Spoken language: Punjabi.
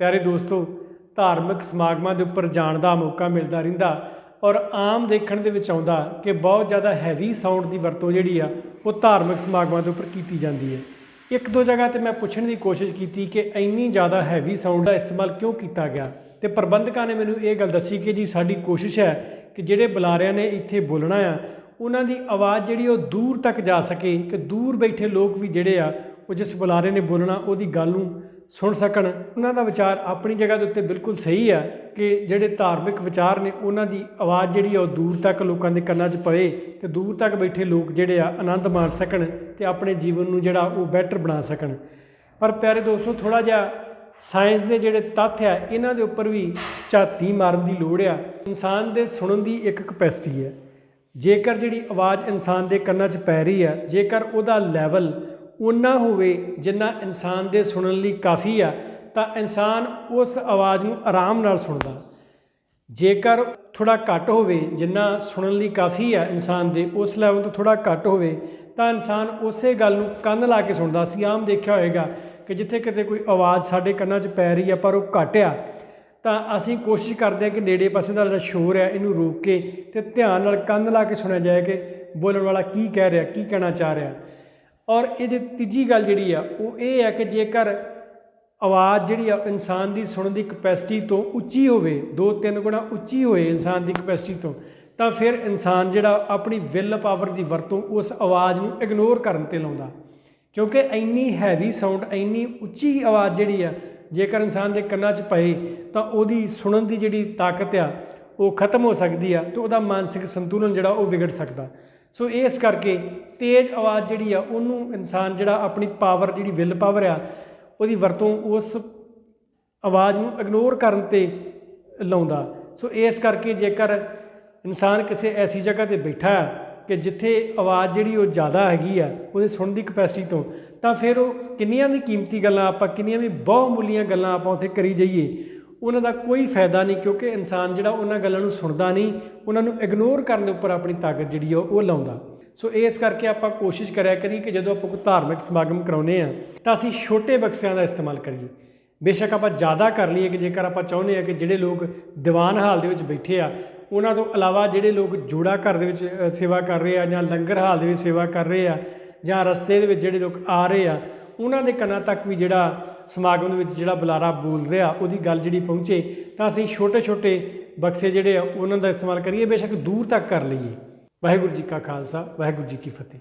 ਪਿਆਰੇ ਦੋਸਤੋ, ਧਾਰਮਿਕ ਸਮਾਗਮਾਂ ਦੇ ਉੱਪਰ ਜਾਣ ਦਾ ਮੌਕਾ ਮਿਲਦਾ ਰਹਿੰਦਾ ਔਰ ਆਮ ਦੇਖਣ ਦੇ ਵਿੱਚ ਆਉਂਦਾ ਕਿ ਬਹੁਤ ਜ਼ਿਆਦਾ ਹੈਵੀ ਸਾਊਂਡ ਦੀ ਵਰਤੋਂ ਜਿਹੜੀ ਆ, ਉਹ ਧਾਰਮਿਕ ਸਮਾਗਮਾਂ ਦੇ ਉੱਪਰ ਕੀਤੀ ਜਾਂਦੀ ਹੈ। ਇੱਕ ਦੋ ਜਗ੍ਹਾ ਤੇ ਮੈਂ ਪੁੱਛਣ ਦੀ ਕੋਸ਼ਿਸ਼ ਕੀਤੀ ਕਿ ਇੰਨੀ ਜ਼ਿਆਦਾ ਹੈਵੀ ਸਾਊਂਡ ਦਾ ਇਸਤੇਮਾਲ ਕਿਉਂ ਕੀਤਾ ਗਿਆ ਤੇ ਪ੍ਰਬੰਧਕਾਂ ਨੇ ਮੈਨੂੰ ਇਹ ਗੱਲ ਦੱਸੀ ਕਿ ਜੀ ਸਾਡੀ ਕੋਸ਼ਿਸ਼ ਹੈ ਕਿ ਜਿਹੜੇ ਬੁਲਾਰਿਆਂ ਨੇ ਇੱਥੇ ਬੋਲਣਾ ਆ, ਉਹਨਾਂ ਦੀ ਆਵਾਜ਼ ਜਿਹੜੀ ਉਹ ਦੂਰ ਤੱਕ ਜਾ ਸਕੇ ਕਿ ਦੂਰ ਬੈਠੇ ਲੋਕ ਵੀ ਜਿਹੜੇ ਆ, ਉਹ ਜਿਸ ਬੁਲਾਰੇ ਨੇ ਬੋਲਣਾ, ਉਹਦੀ ਗੱਲ ਨੂੰ ਸੁਣ ਸਕਣ। ਉਹਨਾਂ ਦਾ ਵਿਚਾਰ ਆਪਣੀ ਜਗ੍ਹਾ ਦੇ ਉੱਤੇ ਬਿਲਕੁਲ ਸਹੀ ਆ ਕਿ ਜਿਹੜੇ ਧਾਰਮਿਕ ਵਿਚਾਰ ਨੇ, ਉਹਨਾਂ ਦੀ ਆਵਾਜ਼ ਜਿਹੜੀ ਆ ਉਹ ਦੂਰ ਤੱਕ ਲੋਕਾਂ ਦੇ ਕੰਨਾਂ 'ਚ ਪਵੇ ਤੇ ਦੂਰ ਤੱਕ ਬੈਠੇ ਲੋਕ ਜਿਹੜੇ ਆ ਆਨੰਦ ਮਾਣ ਸਕਣ ਤੇ ਆਪਣੇ ਜੀਵਨ ਨੂੰ ਜਿਹੜਾ ਉਹ ਬੈਟਰ ਬਣਾ ਸਕਣ। ਪਰ ਪਿਆਰੇ ਦੋਸਤੋ ਥੋੜਾ ਜਿਹਾ ਸਾਇੰਸ ਦੇ ਜਿਹੜੇ ਤੱਥ ਆ, ਇਹਨਾਂ ਦੇ ਉੱਪਰ ਵੀ ਝਾਤੀ ਮਾਰਨ ਦੀ ਲੋੜ ਆ। ਇਨਸਾਨ ਦੇ ਸੁਣਨ ਦੀ ਇੱਕ ਕਪੈਸਿਟੀ ਹੈ ਜੇਕਰ ਜਿਹੜੀ ਆਵਾਜ਼ ਇਨਸਾਨ ਦੇ ਕੰਨਾਂ 'ਚ ਪੈ ਰਹੀ ਆ, ਜੇਕਰ ਉਹਦਾ ਲੈਵਲ ਉਨਾ ਹੋਵੇ ਜਿੰਨਾ ਇਨਸਾਨ ਦੇ ਸੁਣਨ ਲਈ ਕਾਫੀ ਆ, ਤਾਂ ਇਨਸਾਨ ਉਸ ਆਵਾਜ਼ ਨੂੰ ਆਰਾਮ ਨਾਲ ਸੁਣਦਾ। ਜੇਕਰ ਥੋੜਾ ਘੱਟ ਹੋਵੇ, ਜਿੰਨਾ ਸੁਣਨ ਲਈ ਕਾਫੀ ਆ ਇਨਸਾਨ ਦੇ, ਉਸ ਲੈਵਲ ਤੋਂ ਥੋੜਾ ਘੱਟ ਹੋਵੇ, ਤਾਂ ਇਨਸਾਨ ਉਸੇ ਗੱਲ ਨੂੰ ਕੰਨ ਲਾ ਕੇ ਸੁਣਦਾ। ਸੀ ਆਮ ਦੇਖਿਆ ਹੋਵੇਗਾ ਕਿ ਜਿੱਥੇ ਕਿਤੇ ਕੋਈ ਆਵਾਜ਼ ਸਾਡੇ ਕੰਨਾਂ 'ਚ ਪੈ ਰਹੀ ਆ, ਪਰ ਉਹ ਘੱਟ ਆ, ਤਾਂ ਅਸੀਂ ਕੋਸ਼ਿਸ਼ ਕਰਦੇ ਹਾਂ ਕਿ ਨੇੜੇ ਪਾਸੇ ਦਾ ਜਿਹੜਾ ਸ਼ੋਰ ਹੈ ਇਹਨੂੰ ਰੋਕ ਕੇ ਤੇ ਧਿਆਨ ਨਾਲ ਕੰਨ ਲਾ ਕੇ ਸੁਣਿਆ ਜਾਏ ਕਿ ਬੋਲਣ ਵਾਲਾ ਕੀ ਕਹਿ ਰਿਹਾ, ਕੀ ਕਹਿਣਾ ਚਾਹ ਰਿਹਾ। ਔਰ ਇਹ ਜੇ ਤੀਜੀ ਗੱਲ ਜਿਹੜੀ ਆ, ਉਹ ਇਹ ਹੈ ਕਿ ਜੇਕਰ ਆਵਾਜ਼ ਜਿਹੜੀ ਆ ਇਨਸਾਨ ਦੀ ਸੁਣਨ ਦੀ ਕਪੈਸਿਟੀ ਤੋਂ ਉੱਚੀ ਹੋਵੇ, ਦੋ ਤਿੰਨ ਗੁਣਾ ਉੱਚੀ ਹੋਏ ਇਨਸਾਨ ਦੀ ਕਪੈਸਿਟੀ ਤੋਂ, ਤਾਂ ਫਿਰ ਇਨਸਾਨ ਜਿਹੜਾ ਆਪਣੀ ਵਿਲ ਪਾਵਰ ਦੀ ਵਰਤੋਂ ਉਸ ਆਵਾਜ਼ ਨੂੰ ਇਗਨੋਰ ਕਰਨ ਤੇ ਲਾਉਂਦਾ। ਕਿਉਂਕਿ ਇੰਨੀ ਹੈਵੀ ਸਾਊਂਡ ਇੰਨੀ ਉੱਚੀ ਆਵਾਜ਼ ਜਿਹੜੀ ਆ, ਜੇਕਰ ਇਨਸਾਨ ਦੇ ਕੰਨਾਂ 'ਚ ਪਏ, ਤਾਂ ਉਹਦੀ ਸੁਣਨ ਦੀ ਜਿਹੜੀ ਤਾਕਤ ਆ, ਉਹ ਖਤਮ ਹੋ ਸਕਦੀ ਆ ਤੇ ਉਹਦਾ ਮਾਨਸਿਕ ਸੰਤੁਲਨ ਜਿਹੜਾ ਉਹ ਵਿਗੜ ਸਕਦਾ। ਸੋ ਇਸ ਕਰਕੇ ਤੇਜ਼ ਆਵਾਜ਼ ਜਿਹੜੀ ਆ, ਉਹਨੂੰ ਇਨਸਾਨ ਜਿਹੜਾ ਆਪਣੀ ਪਾਵਰ ਜਿਹੜੀ ਵਿਲ ਪਾਵਰ ਆ, ਉਹਦੀ ਵਰਤੋਂ ਉਸ ਆਵਾਜ਼ ਨੂੰ ਇਗਨੋਰ ਕਰਨ ਤੇ ਲਾਉਂਦਾ। ਸੋ ਇਸ ਕਰਕੇ ਜੇਕਰ ਇਨਸਾਨ ਕਿਸੇ ਐਸੀ ਜਗ੍ਹਾ ਤੇ ਬੈਠਾ ਕਿ ਜਿੱਥੇ ਆਵਾਜ਼ ਜਿਹੜੀ ਉਹ ਜ਼ਿਆਦਾ ਹੈਗੀ ਆ, ਉਹਦੇ ਸੁਣਨ ਦੀ ਕਪੈਸਿਟੀ ਤੋਂ, ਤਾਂ ਫਿਰ ਉਹ ਕਿੰਨੀਆਂ ਵੀ ਕੀਮਤੀ ਗੱਲਾਂ ਆਪਾਂ, ਕਿੰਨੀਆਂ ਵੀ ਬਹੁਮੁੱਲੀਆਂ ਗੱਲਾਂ ਆਪਾਂ ਉੱਥੇ ਕਰੀ ਜਾਈਏ ਉਹਨਾਂ ਦਾ ਕੋਈ ਫਾਇਦਾ ਨਹੀਂ ਕਿਉਂਕਿ ਇਨਸਾਨ ਜਿਹੜਾ ਉਹਨਾਂ ਗੱਲਾਂ ਨੂੰ ਸੁਣਦਾ ਨਹੀਂ, ਉਹਨਾਂ ਨੂੰ ਇਗਨੋਰ ਕਰਨ ਦੇ ਉੱਪਰ ਆਪਣੀ ਤਾਕਤ ਜਿਹੜੀ ਆ ਉਹ ਲਾਉਂਦਾ। ਸੋ ਇਸ ਕਰਕੇ ਆਪਾਂ ਕੋਸ਼ਿਸ਼ ਕਰਿਆ ਕਰੀ ਕਿ ਜਦੋਂ ਆਪਾਂ ਕੋਈ ਧਾਰਮਿਕ ਸਮਾਗਮ ਕਰਾਉਨੇ ਆ, ਤਾਂ ਅਸੀਂ ਛੋਟੇ ਬਕਸਿਆਂ ਦਾ ਇਸਤੇਮਾਲ ਕਰੀਏ। ਬੇਸ਼ੱਕ ਆਪਾਂ ਜ਼ਿਆਦਾ ਕਰ ਲਈਏ ਕਿ ਜੇਕਰ ਆਪਾਂ ਚਾਹੁੰਦੇ ਆ ਕਿ ਜਿਹੜੇ ਲੋਕ ਦੀਵਾਨ ਹਾਲ ਦੇ ਵਿੱਚ ਬੈਠੇ ਆ, ਉਹਨਾਂ ਤੋਂ ਇਲਾਵਾ ਜਿਹੜੇ ਲੋਕ ਜੋੜਾ ਘਰ ਦੇ ਵਿੱਚ ਸੇਵਾ ਕਰ ਰਹੇ ਆ ਜਾਂ ਲੰਗਰ ਹਾਲ ਦੇ ਵਿੱਚ ਸੇਵਾ ਕਰ ਰਹੇ ਆ ਜਾਂ ਰਸਤੇ ਦੇ ਵਿੱਚ ਜਿਹੜੇ ਲੋਕ ਆ ਰਹੇ ਆ, ਉਹਨਾਂ ਦੇ ਕੰਨਾਂ ਤੱਕ ਵੀ ਜਿਹੜਾ ਸਮਾਗਮ ਦੇ ਵਿੱਚ ਜਿਹੜਾ ਬੁਲਾਰਾ ਬੋਲ ਰਿਹਾ, ਉਹਦੀ ਗੱਲ ਜਿਹੜੀ ਪਹੁੰਚੇ, ਤਾਂ ਅਸੀਂ ਛੋਟੇ ਛੋਟੇ ਬਕਸੇ ਜਿਹੜੇ ਆ, ਉਹਨਾਂ ਦਾ ਇਸਤੇਮਾਲ ਕਰੀਏ, ਬੇਸ਼ੱਕ ਦੂਰ ਤੱਕ ਕਰ ਲਈਏ। ਵਾਹਿਗੁਰੂ ਜੀ ਕਾ ਖਾਲਸਾ, ਵਾਹਿਗੁਰੂ ਜੀ ਕੀ ਫਤਿਹ।